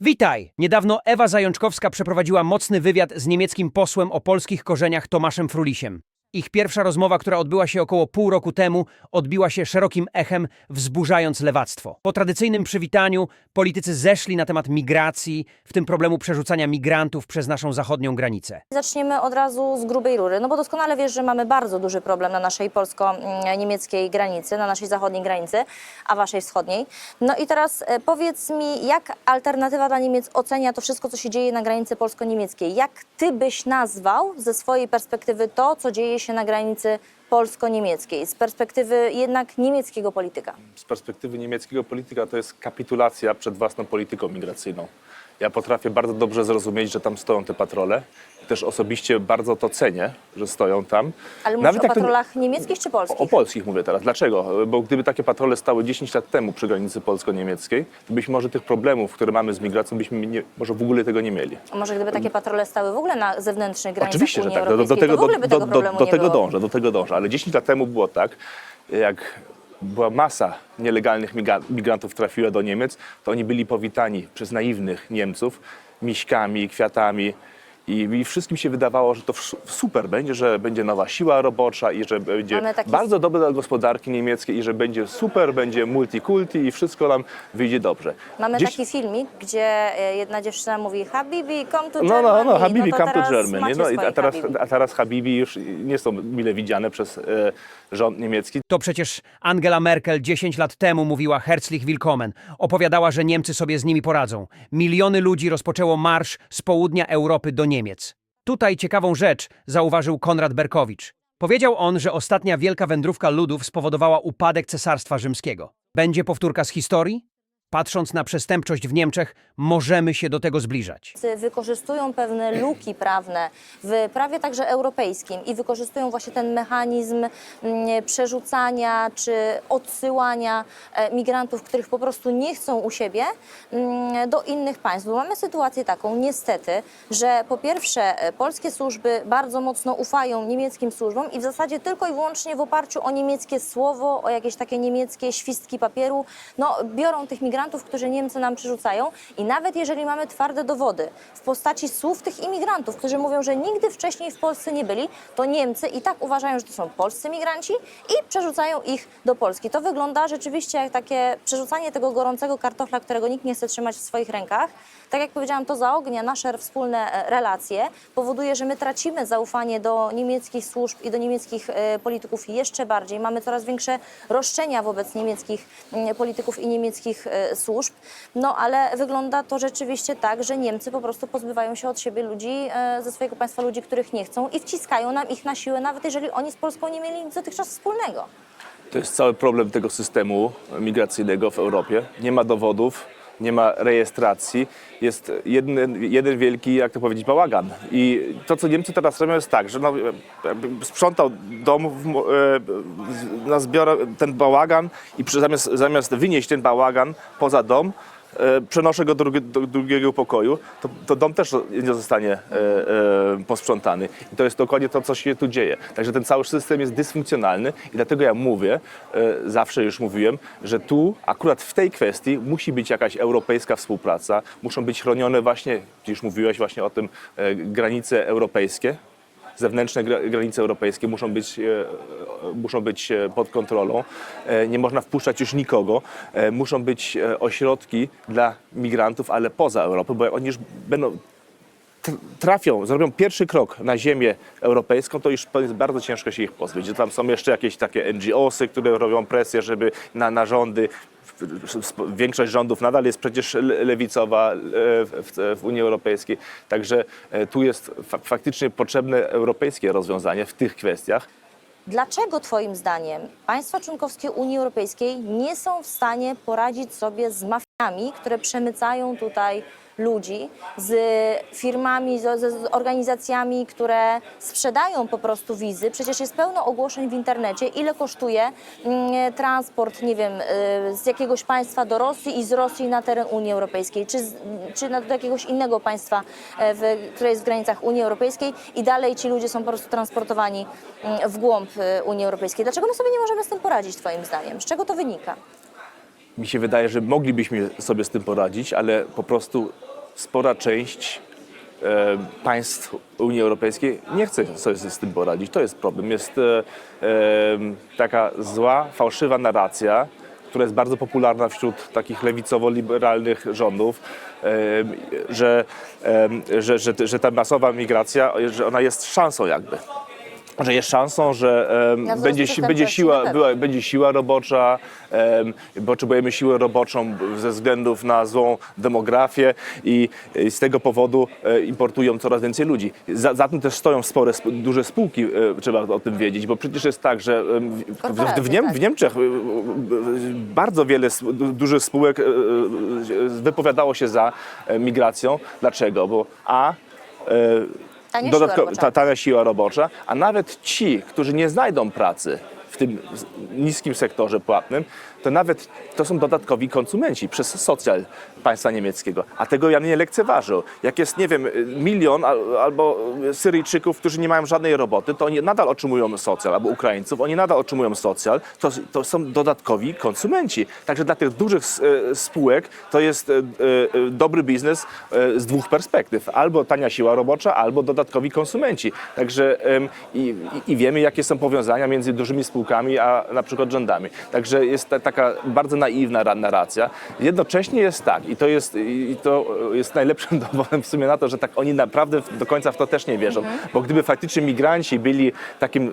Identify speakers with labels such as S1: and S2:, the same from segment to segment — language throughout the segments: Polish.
S1: Witaj! Niedawno Ewa Zajączkowska przeprowadziła mocny wywiad z niemieckim posłem o polskich korzeniach Tomaszem Frulisiem. Ich pierwsza rozmowa, która odbyła się około pół roku temu, odbiła się szerokim echem, wzburzając lewactwo. Po tradycyjnym przywitaniu politycy zeszli na temat migracji, w tym problemu przerzucania migrantów przez naszą zachodnią granicę.
S2: Zaczniemy od razu z grubej rury, no bo doskonale wiesz, że mamy bardzo duży problem na naszej polsko-niemieckiej granicy, na naszej zachodniej granicy, a waszej wschodniej. No i teraz e, powiedz mi, jak alternatywa dla Niemiec ocenia to wszystko, co się dzieje na granicy polsko-niemieckiej? Jak ty byś nazwał ze swojej perspektywy to, co dzieje się na granicy polsko-niemieckiej, z perspektywy jednak niemieckiego polityka?
S3: z perspektywy niemieckiego polityka to jest kapitulacja przed własną polityką migracyjną. Ja potrafię bardzo dobrze zrozumieć, że tam stoją te patrole. Też osobiście bardzo to cenię, że stoją tam.
S2: Ale mówisz o
S3: jak to-
S2: patrolach niemieckich czy
S3: O,
S2: polskich?
S3: o polskich mówię teraz. Dlaczego? Bo gdyby takie patrole stały 10 lat temu przy granicy polsko-niemieckiej, to byśmy może tych problemów, które mamy z migracją, byśmy nie, może w ogóle tego nie mieli.
S2: A może gdyby takie patrole stały w ogóle na zewnętrznych granicach
S3: Oczywiście, że
S2: Unii
S3: tak. Do, do,
S2: Europejskiej,
S3: tego,
S2: to w ogóle by
S3: do,
S2: tego
S3: do,
S2: problemu
S3: do
S2: nie
S3: tego
S2: było.
S3: dążę, do tego dążę. Ale 10 lat temu było tak, jak była masa nielegalnych miga- migrantów trafiła do Niemiec, to oni byli powitani przez naiwnych Niemców miśkami, kwiatami. I, I wszystkim się wydawało, że to super będzie, że będzie nowa siła robocza i że będzie
S2: taki-
S3: bardzo dobre dla gospodarki niemieckiej i że będzie super, będzie multikulti i wszystko nam wyjdzie dobrze.
S2: Mamy
S3: Dziś-
S2: taki filmik, gdzie e, jedna dziewczyna mówi Habibi, come to
S3: No,
S2: Germany.
S3: no, no, Habibi,
S2: to
S3: come to Germany. No, a, teraz,
S2: Habibi.
S3: a teraz Habibi już nie są mile widziane przez e, rząd niemiecki.
S1: To przecież Angela Merkel 10 lat temu mówiła Herzlich Willkommen. Opowiadała, że Niemcy sobie z nimi poradzą. Miliony ludzi rozpoczęło marsz z południa Europy do Niemiec. Tutaj ciekawą rzecz zauważył Konrad Berkowicz. Powiedział on, że ostatnia wielka wędrówka ludów spowodowała upadek Cesarstwa Rzymskiego. Będzie powtórka z historii? Patrząc na przestępczość w Niemczech, możemy się do tego zbliżać.
S2: wykorzystują pewne luki prawne w prawie także europejskim i wykorzystują właśnie ten mechanizm mm, przerzucania czy odsyłania e, migrantów, których po prostu nie chcą u siebie, mm, do innych państw. Bo mamy sytuację taką, niestety, że po pierwsze e, polskie służby bardzo mocno ufają niemieckim służbom i w zasadzie tylko i wyłącznie w oparciu o niemieckie słowo, o jakieś takie niemieckie świstki papieru, no, biorą tych migrantów, którzy Niemcy nam przerzucają i nawet jeżeli mamy twarde dowody w postaci słów tych imigrantów, którzy mówią, że nigdy wcześniej w Polsce nie byli, to Niemcy i tak uważają, że to są polscy migranci i przerzucają ich do Polski. To wygląda rzeczywiście jak takie przerzucanie tego gorącego kartofla, którego nikt nie chce trzymać w swoich rękach. Tak jak powiedziałam, to zaognia nasze wspólne e, relacje, powoduje, że my tracimy zaufanie do niemieckich służb i do niemieckich e, polityków jeszcze bardziej. Mamy coraz większe roszczenia wobec niemieckich mm, polityków i niemieckich e, służb. No ale wygląda to rzeczywiście tak, że Niemcy po prostu pozbywają się od siebie ludzi, e, ze swojego państwa ludzi, których nie chcą i wciskają nam ich na siłę, nawet jeżeli oni z Polską nie mieli nic dotychczas wspólnego.
S3: To jest cały problem tego systemu migracyjnego w Europie. Nie ma dowodów, nie ma rejestracji. Jest jeden, jeden wielki, jak to powiedzieć, bałagan. I to, co Niemcy teraz robią, jest tak, że no, sprzątał dom w, e, na zbiorę ten bałagan i przy, zamiast, zamiast wynieść ten bałagan poza dom, przenoszę go do, drugi, do drugiego pokoju, to, to dom też nie zostanie e, e, posprzątany. I to jest dokładnie to, co się tu dzieje. Także ten cały system jest dysfunkcjonalny i dlatego ja mówię, e, zawsze już mówiłem, że tu akurat w tej kwestii musi być jakaś europejska współpraca, muszą być chronione właśnie, już mówiłeś właśnie o tym, e, granice europejskie, zewnętrzne gra- granice europejskie muszą być, e, e, muszą być e, pod kontrolą. Nie można wpuszczać już nikogo. Muszą być ośrodki dla migrantów, ale poza Europą, bo oni już będą tr- trafią, zrobią pierwszy krok na ziemię europejską, to już bardzo ciężko się ich pozbyć. Tam są jeszcze jakieś takie NGOsy, które robią presję, żeby na, na rządy. Większość rządów nadal jest przecież le- lewicowa w, Unii Europejskiej. Także e, tu jest fa- faktycznie potrzebne europejskie rozwiązanie w tych kwestiach.
S2: Dlaczego Twoim zdaniem państwa członkowskie Unii Europejskiej nie są w stanie poradzić sobie z mafiami, które przemycają tutaj ludzi, z firmami, z, z organizacjami, które sprzedają po prostu wizy? Przecież jest pełno ogłoszeń w internecie, ile kosztuje mm, transport, nie wiem, y, z jakiegoś państwa do Rosji i z Rosji na teren Unii Europejskiej, czy, czy do jakiegoś innego państwa, e, w, które jest w granicach Unii Europejskiej i dalej ci ludzie są po prostu transportowani mm, w głąb y, Unii Europejskiej. Dlaczego my sobie nie możemy z tym poradzić, Twoim zdaniem? Z czego to wynika?
S3: Mi się wydaje, że moglibyśmy sobie z tym poradzić, ale po prostu spora część e, państw Unii Europejskiej nie chce sobie z tym poradzić. To jest problem. Jest e, e, taka zła, fałszywa narracja, która jest bardzo popularna wśród takich lewicowo-liberalnych rządów, e, że, e, że, że, że ta masowa migracja, że ona jest szansą jakby. Że jest szansą, że em,
S2: wzrost
S3: będzie, si- będzie, siła,
S2: na pewno.
S3: była, będzie siła robocza, em, potrzebujemy siłę roboczą ze względów na złą demografię i, i z tego powodu e, importują coraz więcej ludzi. Za, za tym też stoją spore, sp- duże spółki, e, trzeba o tym wiedzieć, bo przecież jest tak, że em, w, w,
S2: Korporacje,
S3: w, Niem-
S2: tak.
S3: w Niemczech e, e, bardzo wiele s- du- dużych spółek e, e, wypowiadało się za e, migracją. Dlaczego? Bo a e,
S2: Tania siła robocza.
S3: ta, tania siła robocza, a nawet ci, którzy nie znajdą pracy w tym niskim sektorze płatnym, to nawet to są dodatkowi konsumenci przez socjal państwa niemieckiego. A tego ja nie lekceważę. Jak jest, nie wiem, milion al, albo Syryjczyków, którzy nie mają żadnej roboty, to oni nadal otrzymują socjal, albo Ukraińców, oni nadal otrzymują socjal, to, to są dodatkowi konsumenci. Także dla tych dużych e, spółek to jest e, e, dobry biznes z dwóch perspektyw. Albo tania siła robocza, albo dodatkowi konsumenci. Także i i wiemy, jakie są powiązania między dużymi spółkami, a na przykład rządami. Także jest ta, taka bardzo naiwna ra- narracja. Jednocześnie jest tak, i to jest, i to jest najlepszym dowodem w sumie na to, że tak oni naprawdę do końca w to też nie wierzą. Bo gdyby faktycznie migranci byli takim,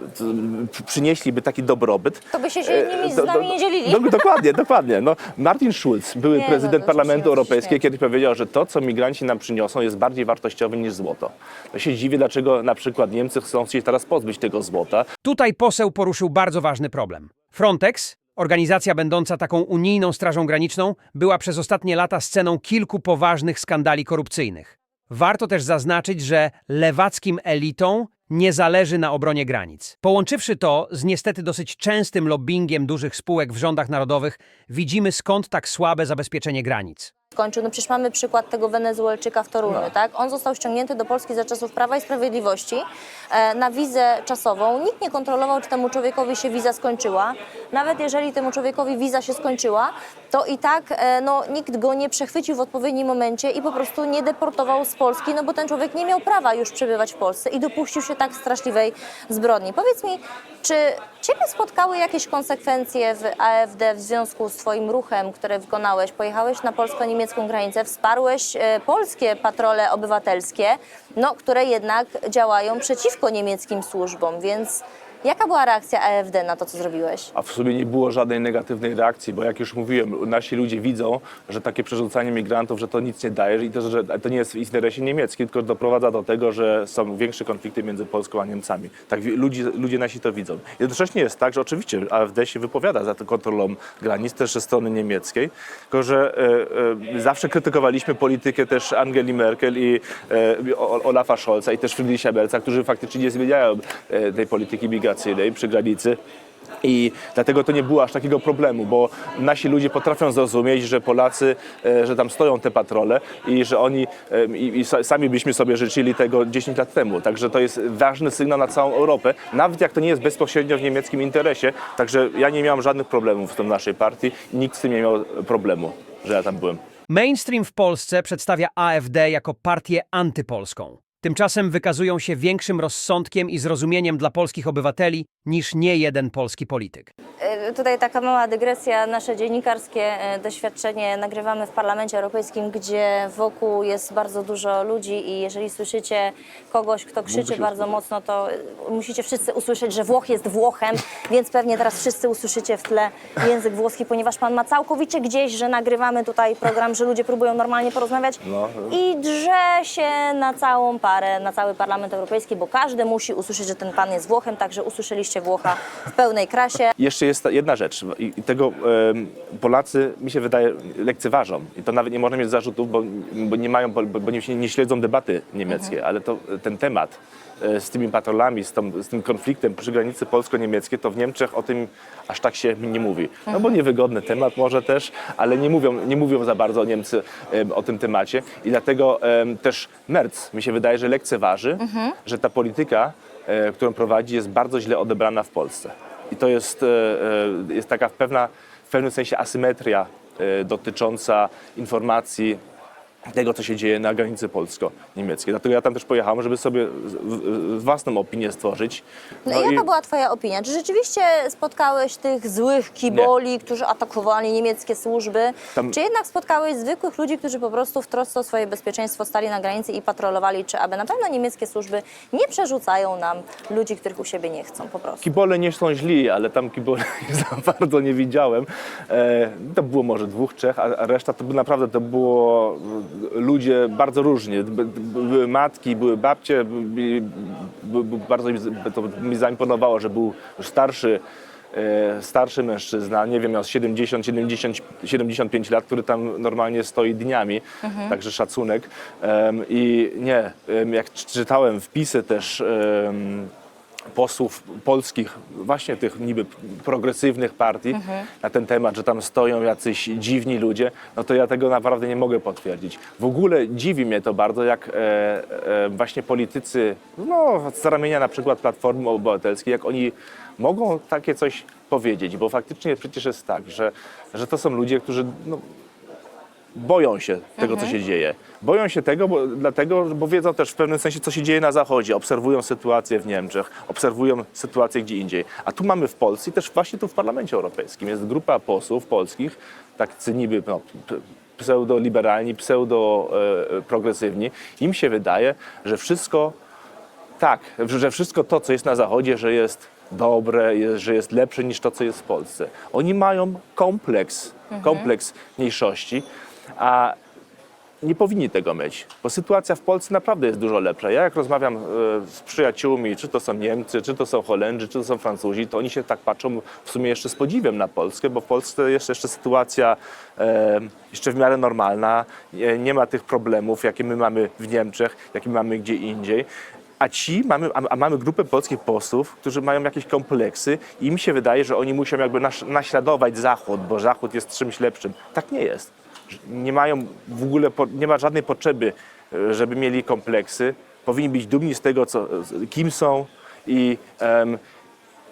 S3: t- przynieśliby taki dobrobyt,
S2: To by się, się
S3: E,
S2: nimi z
S3: do-
S2: nami
S3: do-
S2: nie dzielili.
S3: do- dokładnie, dokładnie. No, Martin Schulz, były
S2: Nie, no
S3: prezydent
S2: to
S3: Parlamentu Europejskiego, kiedyś powiedział, że to, co migranci nam przyniosą, jest bardziej wartościowe niż złoto. To się dziwię, dlaczego na przykład Niemcy chcą się teraz pozbyć tego złota.
S1: Tutaj poseł poruszył bardzo ważny problem. Frontex, organizacja będąca taką unijną strażą graniczną, była przez ostatnie lata sceną kilku poważnych skandali korupcyjnych. Warto też zaznaczyć, że lewackim elitom nie zależy na obronie granic. Połączywszy to z niestety dosyć częstym lobbyingiem dużych spółek w rządach narodowych, widzimy skąd tak słabe zabezpieczenie granic.
S2: Skończył. No przecież mamy przykład tego Wenezuelczyka w Toruniu,
S3: No.
S2: tak? On został ściągnięty do Polski za czasów Prawa i Sprawiedliwości e, na wizę czasową. Nikt nie kontrolował, czy temu człowiekowi się wiza skończyła. Nawet jeżeli temu człowiekowi wiza się skończyła, to i tak e, no, nikt go nie przechwycił w odpowiednim momencie i po prostu nie deportował z Polski, no bo ten człowiek nie miał prawa już przebywać w Polsce i dopuścił się tak straszliwej zbrodni. Powiedz mi, czy Ciebie spotkały jakieś konsekwencje w AfD w związku z Twoim ruchem, który wykonałeś? Pojechałeś na polsko-niemiecką granicę, wsparłeś e, polskie patrole obywatelskie, no, które jednak działają przeciwko niemieckim służbom, więc jaka była reakcja AfD na to, co zrobiłeś?
S3: A w sumie nie było żadnej negatywnej reakcji, bo jak już mówiłem, nasi ludzie widzą, że takie przerzucanie migrantów, że to nic nie daje i to, że to nie jest w interesie niemieckim, tylko doprowadza do tego, że są większe konflikty między Polską a Niemcami. Tak ludzie, ludzie nasi to widzą. Jednocześnie jest tak, że oczywiście AfD się wypowiada za kontrolą granic też ze strony niemieckiej, tylko że e, e, zawsze krytykowaliśmy politykę też Angeli Merkel i e, Olafa Scholza i też Friedricha Merza, którzy faktycznie nie zmieniają e, tej polityki migracyjnej przy granicy. I dlatego to nie było aż takiego problemu, bo nasi ludzie potrafią zrozumieć, że Polacy, e, że tam stoją te patrole i że oni, e, i, i sa- sami byśmy sobie życzyli tego 10 lat temu. Także to jest ważny sygnał na całą Europę, nawet jak to nie jest bezpośrednio w niemieckim interesie. Także ja nie miałem żadnych problemów z tą naszej partii nikt z tym nie miał problemu, że ja tam byłem.
S1: Mainstream w Polsce przedstawia AfD jako partię antypolską. Tymczasem wykazują się większym rozsądkiem i zrozumieniem dla polskich obywateli niż nie jeden polski polityk.
S2: Tutaj taka mała dygresja. Nasze dziennikarskie e, doświadczenie nagrywamy w Parlamencie Europejskim, gdzie wokół jest bardzo dużo ludzi i jeżeli słyszycie kogoś, kto krzyczy bardzo mocno, to e, musicie wszyscy usłyszeć, że Włoch jest Włochem, więc pewnie teraz wszyscy usłyszycie w tle język włoski, ponieważ pan ma całkowicie gdzieś, że nagrywamy tutaj program, że ludzie próbują normalnie porozmawiać
S3: No.
S2: i drze się na całą parę, na cały Parlament Europejski, bo każdy musi usłyszeć, że ten pan jest Włochem, także usłyszeliście Włocha w pełnej krasie.
S3: Jeszcze jest ta jedna rzecz i i tego em, Polacy, mi się wydaje, lekceważą. I to nawet nie można mieć zarzutów, bo, bo nie mają, bo, bo nie, nie śledzą debaty niemieckiej, ale to ten temat e, z tymi patrolami, z, tą, z tym konfliktem przy granicy polsko-niemieckiej, to w Niemczech o tym aż tak się nie mówi. No bo niewygodny temat może też, ale nie mówią, nie mówią za bardzo Niemcy em, o tym temacie i dlatego em, też Merz mi się wydaje, że lekceważy, że ta polityka, e, którą prowadzi jest bardzo źle odebrana w Polsce. I to jest, e, e, jest taka pewna, w pewnym sensie asymetria e, dotycząca informacji tego, co się dzieje na granicy polsko-niemieckiej. Dlatego ja tam też pojechałem, żeby sobie własną opinię stworzyć.
S2: No, i jaka była Twoja opinia? Czy rzeczywiście spotkałeś tych złych kiboli, którzy atakowali niemieckie służby?
S3: Tam-
S2: Czy jednak spotkałeś zwykłych ludzi, którzy po prostu w trosce o swoje bezpieczeństwo stali na granicy i patrolowali, czy aby na pewno niemieckie służby nie przerzucają nam ludzi, których u siebie nie chcą po prostu?
S3: Kibole nie są źli, ale tam kibole za bardzo nie widziałem. E, to było może dwóch, trzech, a reszta to by naprawdę to było ludzie bardzo różni. By- by- Były matki, były babcie. Bardzo mi, zaimponowało, że był starszy, e, starszy mężczyzna, nie wiem, miał 70, 70, 75 lat, który tam normalnie stoi dniami, także szacunek. I nie, jak czytałem wpisy też posłów polskich, właśnie tych niby progresywnych partii na ten temat, że tam stoją jacyś dziwni ludzie, no to ja tego naprawdę nie mogę potwierdzić. W ogóle dziwi mnie to bardzo, jak e, e, właśnie politycy, no z ramienia na przykład Platformy Obywatelskiej, jak oni mogą takie coś powiedzieć, bo faktycznie przecież jest tak, że, że to są ludzie, którzy no, boją się tego, co się dzieje. Boją się tego, bo, dlatego, bo wiedzą też w pewnym sensie, co się dzieje na Zachodzie. Obserwują sytuację w Niemczech, obserwują sytuację gdzie indziej. A tu mamy w Polsce też właśnie tu w Parlamencie Europejskim jest grupa posłów polskich, tacy niby no, pseudoliberalni, pseudo-progresywni. Im się wydaje, że wszystko tak, że wszystko to, co jest na Zachodzie, że jest dobre, jest, że jest lepsze niż to, co jest w Polsce. Oni mają kompleks, kompleks mniejszości, a nie powinni tego mieć, bo sytuacja w Polsce naprawdę jest dużo lepsza. Ja jak rozmawiam e, z przyjaciółmi, czy to są Niemcy, czy to są Holendrzy, czy to są Francuzi, to oni się tak patrzą w sumie jeszcze z podziwem na Polskę, bo w Polsce jest jeszcze sytuacja e, jeszcze w miarę normalna, nie, ma tych problemów, jakie my mamy w Niemczech, jakie mamy gdzie indziej. A ci, mamy, a, mamy grupę polskich posłów, którzy mają jakieś kompleksy i im się wydaje, że oni muszą jakby naśladować Zachód, bo Zachód jest czymś lepszym. Tak nie jest nie mają w ogóle, nie ma żadnej potrzeby, e, żeby mieli kompleksy. Powinni być dumni z tego, co, kim są i, em,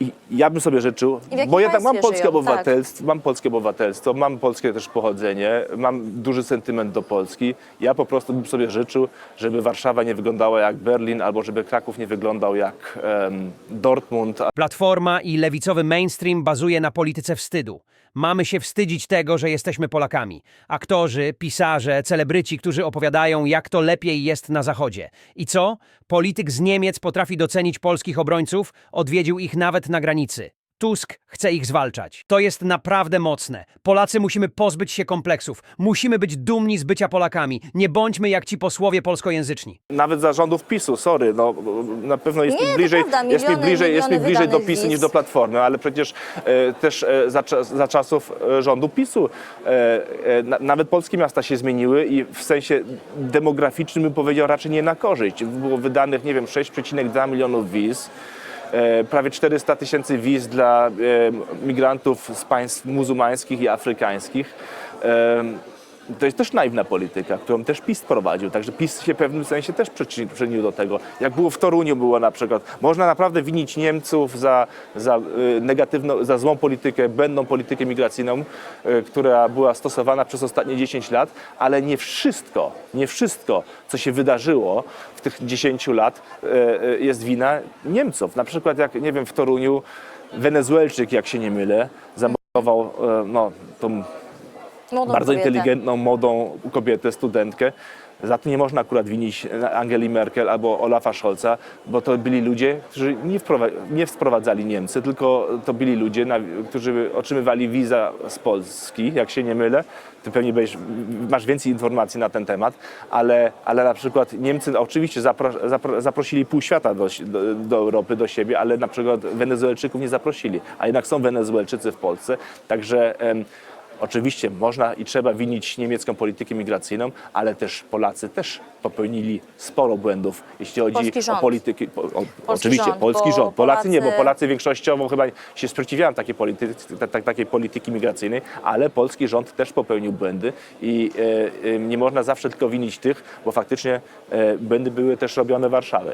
S3: i ja bym sobie życzył, bo ja tak mam polskie
S2: żyją, tak.
S3: obywatelstwo, mam polskie obywatelstwo, mam polskie też pochodzenie, mam duży sentyment do Polski. Ja po prostu bym sobie życzył, żeby Warszawa nie wyglądała jak Berlin, albo żeby Kraków nie wyglądał jak em, Dortmund,
S1: Platforma i lewicowy mainstream bazuje na polityce wstydu. Mamy się wstydzić tego, że jesteśmy Polakami. Aktorzy, pisarze, celebryci, którzy opowiadają, jak to lepiej jest na Zachodzie. I co? Polityk z Niemiec potrafi docenić polskich obrońców, odwiedził ich nawet na granicy. Tusk chce ich zwalczać. To jest naprawdę mocne. Polacy musimy pozbyć się kompleksów. Musimy być dumni z bycia Polakami. Nie bądźmy jak ci posłowie polskojęzyczni.
S3: Nawet zarządów PiSu, sorry, no na pewno jest
S2: Nie,
S3: mi
S2: to
S3: bliżej,
S2: prawda,
S3: jest mi
S2: miliony,
S3: bliżej, jest mi
S2: miliony
S3: bliżej do
S2: wydanych
S3: PiSu niż do Platformy, ale przecież e, też e, za, czas- za czasów e, rządu PiSu e, e, na, nawet polskie miasta się zmieniły i w sensie demograficznym bym powiedział raczej nie na korzyść. Było wydanych, nie wiem, 6,2 milionów wiz. E, prawie 400 tysięcy wiz dla e, migrantów z państw muzułmańskich i afrykańskich. To jest też naiwna polityka, którą też PiS prowadził. Także PiS się w pewnym sensie też przyczynił, do tego. Jak było w Toruniu było na przykład. Można naprawdę winić Niemców za, za, y, negatywną, za złą politykę, błędną politykę migracyjną, y, która była stosowana przez ostatnie 10 lat, ale nie wszystko, nie wszystko, co się wydarzyło w tych 10 lat y, jest wina Niemców. Na przykład jak, nie wiem, w Toruniu Wenezuelczyk, jak się nie mylę, zamordował no, tą
S2: Młodą
S3: bardzo
S2: kobietę.
S3: inteligentną, młodą kobietę, studentkę. Za to nie można akurat winić Angeli Merkel albo Olafa Scholza, bo to byli ludzie, którzy nie, nie sprowadzali Niemcy, tylko to byli ludzie, którzy otrzymywali wiza z Polski, jak się nie mylę. Ty pewnie będziesz, masz więcej informacji na ten temat, ale, ale na przykład Niemcy oczywiście zapro, zaprosili pół świata do, do, do Europy, do siebie, ale na przykład Wenezuelczyków nie zaprosili, a jednak są Wenezuelczycy w Polsce, także em, Oczywiście można i trzeba winić niemiecką politykę migracyjną, ale też Polacy też popełnili sporo błędów, jeśli chodzi
S2: Polski
S3: o
S2: rząd.
S3: polityki. Po, o, oczywiście,
S2: rząd,
S3: polski
S2: bo
S3: rząd. Polacy, nie, bo
S2: Polacy-
S3: Polacy większościowo chyba się sprzeciwiają takiej polityki, ta, ta, takiej polityki migracyjnej, ale polski rząd też popełnił błędy i e, e, nie można zawsze tylko winić tych, bo faktycznie e, błędy były też robione w Warszawie.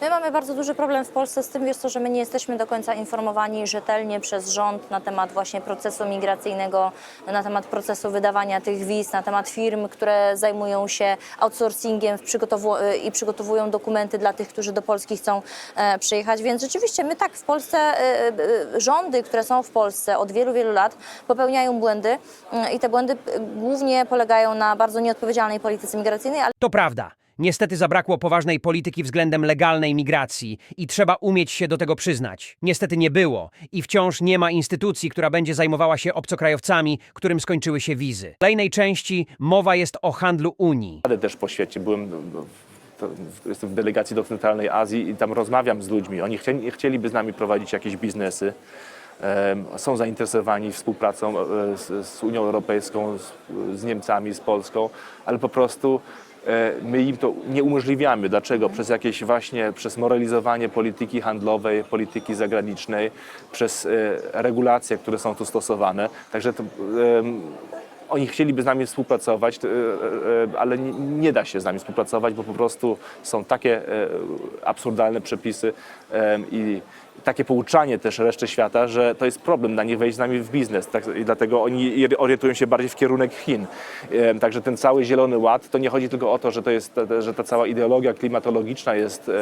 S2: My mamy bardzo duży problem w Polsce z tym, wiesz co, że my nie jesteśmy do końca informowani rzetelnie przez rząd na temat właśnie procesu migracyjnego, na temat procesu wydawania tych wiz, na temat firm, które zajmują się outsourcingiem i przygotowują dokumenty dla tych, którzy do Polski chcą e, przyjechać. Więc rzeczywiście my tak w Polsce, e, e, rządy, które są w Polsce od wielu, wielu lat popełniają błędy mm, i te błędy głównie polegają na bardzo nieodpowiedzialnej polityce migracyjnej,
S1: To prawda. Niestety zabrakło poważnej polityki względem legalnej migracji i trzeba umieć się do tego przyznać. Niestety nie było i wciąż nie ma instytucji, która będzie zajmowała się obcokrajowcami, którym skończyły się wizy. W kolejnej części mowa jest o handlu Unii.
S3: jadę też po świecie. Byłem, to, jestem w delegacji do Centralnej Azji i tam rozmawiam z ludźmi. Oni chcieli, chcieliby z nami prowadzić jakieś biznesy. Są zainteresowani współpracą e, z, z Unią Europejską, z, z Niemcami, z Polską, ale po prostu my im to nie umożliwiamy. Dlaczego? Przez jakieś właśnie, przez moralizowanie polityki handlowej, polityki zagranicznej, przez e, regulacje, które są tu stosowane. Także to, oni chcieliby z nami współpracować, e, e, ale nie, da się z nami współpracować, bo po prostu są takie e, absurdalne przepisy i takie pouczanie też reszty świata, że to jest problem dla nich wejść z nami w biznes. Tak, I dlatego oni orientują się bardziej w kierunek Chin. Także ten cały Zielony Ład, to nie chodzi tylko o to, że, to jest, że ta cała ideologia klimatologiczna jest e,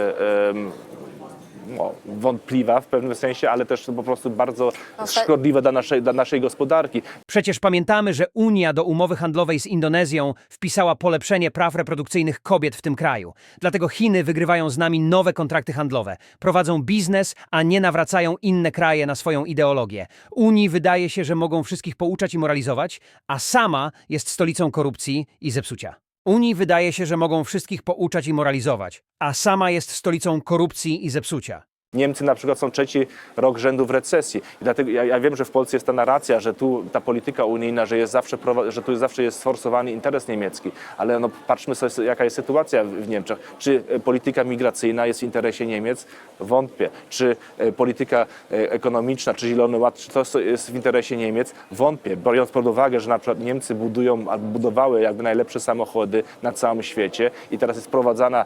S3: no, wątpliwa w pewnym sensie, ale też po prostu bardzo
S2: No,
S3: szkodliwa dla naszej, dla naszej gospodarki.
S1: Przecież pamiętamy, że Unia do umowy handlowej z Indonezją wpisała polepszenie praw reprodukcyjnych kobiet w tym kraju. Dlatego Chiny wygrywają z nami nowe kontrakty handlowe. Prowadzą biznes, a nie nawracają inne kraje na swoją ideologię. Unii wydaje się, że mogą wszystkich pouczać i moralizować, a sama jest stolicą korupcji i zepsucia. Unii wydaje się, że mogą wszystkich pouczać i moralizować, a sama jest stolicą korupcji i zepsucia.
S3: Niemcy na przykład są trzeci rok rzędu w recesji. I dlatego ja, ja wiem, że w Polsce jest ta narracja, że tu ta polityka unijna, że, jest zawsze, że tu zawsze jest sforsowany interes niemiecki. Ale no, patrzmy sobie, jaka jest sytuacja w, Niemczech. Czy e, polityka migracyjna jest w interesie Niemiec? Wątpię. Czy e, polityka e, ekonomiczna, czy Zielony Ład, czy to jest w interesie Niemiec? Wątpię. Biorąc pod uwagę, że na przykład Niemcy budują, budowały jakby najlepsze samochody na całym świecie i teraz jest prowadzana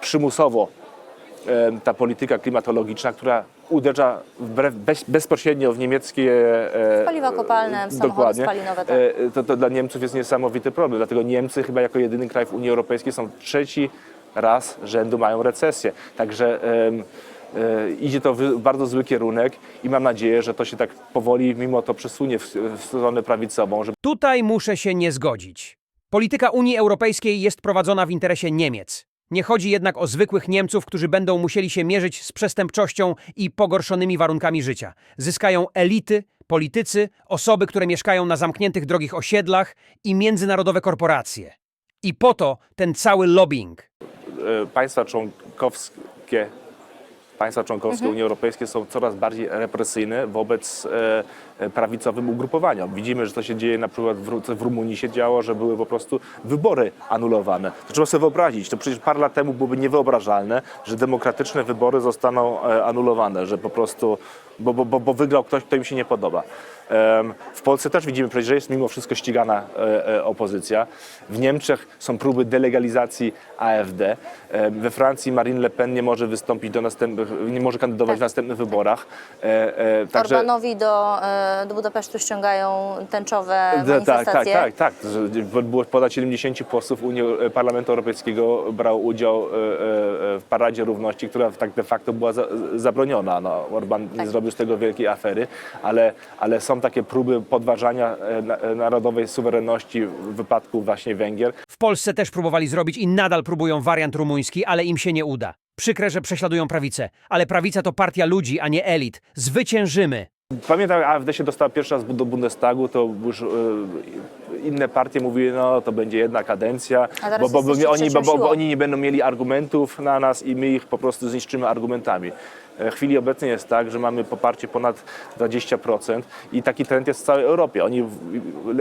S3: przymusowo ta polityka klimatologiczna, która uderza wbrew, bez, bezpośrednio w niemieckie e,
S2: Paliwa kopalne, samochody
S3: dokładnie,
S2: spalinowe, tak.
S3: e, to, to dla Niemców jest niesamowity problem. Dlatego Niemcy chyba jako jedyny kraj w Unii Europejskiej są trzeci raz rzędu mają recesję. Także e, idzie to w bardzo zły kierunek i mam nadzieję, że to się tak powoli mimo to przesunie w, w stronę prawicową, żeby
S1: Tutaj muszę się nie zgodzić. Polityka Unii Europejskiej jest prowadzona w interesie Niemiec. Nie chodzi jednak o zwykłych Niemców, którzy będą musieli się mierzyć z przestępczością i pogorszonymi warunkami życia. Zyskają elity, politycy, osoby, które mieszkają na zamkniętych drogich osiedlach i międzynarodowe korporacje. I po to ten cały lobbying.
S3: e, państwa członkowskie, państwa członkowskie Unii Europejskiej są coraz bardziej represyjne wobec e, prawicowym ugrupowaniom. Widzimy, że to się dzieje na przykład w, co w Rumunii się działo, że były po prostu wybory anulowane. To trzeba sobie wyobrazić. To przecież parę lat temu byłoby niewyobrażalne, że demokratyczne wybory zostaną e, anulowane, że po prostu, bo, bo, bo, bo wygrał ktoś, kto im się nie podoba. W Polsce też widzimy, przecież, że jest mimo wszystko ścigana e, e, opozycja. W Niemczech są próby delegalizacji AfD. We Francji Marine Le Pen nie może wystąpić do następnych, nie może kandydować
S2: Tak.
S3: w następnych wyborach. E, e, Także
S2: Orbanowi do, e, do Budapesztu ściągają tęczowe
S3: tak, tak,
S2: manifestacje.
S3: tak, tak. Że Było ponad 70 posłów Unii, Parlamentu Europejskiego brało udział e, e, e, w Paradzie Równości, która tak de facto była za, zabroniona. No, Orban nie
S2: Tak.
S3: zrobił z tego wielkiej afery, ale, ale są takie próby podważania na- narodowej suwerenności w wypadku właśnie Węgier.
S1: W Polsce też próbowali zrobić i nadal próbują wariant rumuński, ale im się nie uda. Przykre, że prześladują prawicę, ale prawica to partia ludzi, a nie elit. Zwyciężymy!
S3: Pamiętam, jak AfD się dostała pierwszy raz do Bundestagu, to już e, inne partie mówiły, no to będzie jedna kadencja, bo, bo, bo, oni, bo, bo, oni nie będą mieli argumentów na nas i my ich po prostu zniszczymy argumentami. E, W chwili obecnej jest tak, że mamy poparcie ponad 20% i taki trend jest w całej Europie. Oni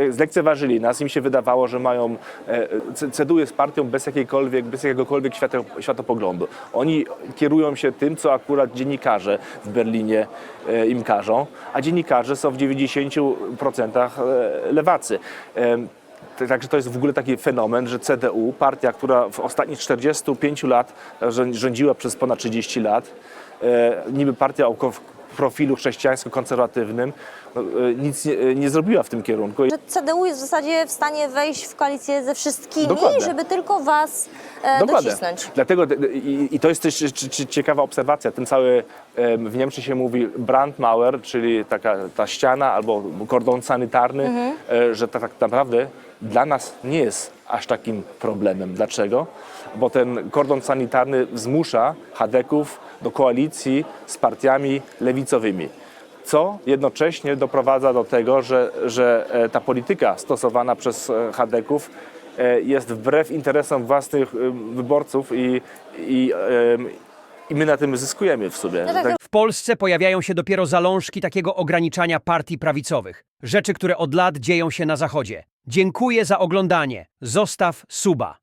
S3: zlekceważyli nas, im się wydawało, że mają e, CDU jest partią bez jakiejkolwiek, bez jakiegokolwiek świato, światopoglądu. Oni kierują się tym, co akurat dziennikarze w Berlinie e, im każą, a dziennikarze są w 90% e, lewacy. Także to jest w ogóle taki fenomen, że CDU, partia, która w ostatnich 45 lat rządziła przez ponad 30 lat, niby partia o profilu chrześcijańsko-konserwatywnym, no, e, nic nie, e, nie zrobiła w tym kierunku.
S2: Że CDU jest w zasadzie w stanie wejść w koalicję ze wszystkimi,
S3: Dokładnie.
S2: żeby tylko was e,
S3: Dokładnie.
S2: docisnąć.
S3: Dlatego i, i to jest też cie- cie- ciekawa obserwacja. Ten cały w Niemczech się mówi Brandmauer, czyli taka ta ściana albo kordon sanitarny, e, że tak, tak naprawdę dla nas nie jest aż takim problemem. Dlaczego? Bo ten kordon sanitarny zmusza Hadeków do koalicji z partiami lewicowymi co jednocześnie doprowadza do tego, że, że e, ta polityka stosowana przez e, Hadeków e, jest wbrew interesom własnych wyborców i, i, i my na tym zyskujemy w sobie.
S2: No tak,
S3: Tak-
S1: W Polsce pojawiają się dopiero zalążki takiego ograniczania partii prawicowych. Rzeczy, które od lat dzieją się na Zachodzie. Dziękuję za oglądanie. Zostaw suba.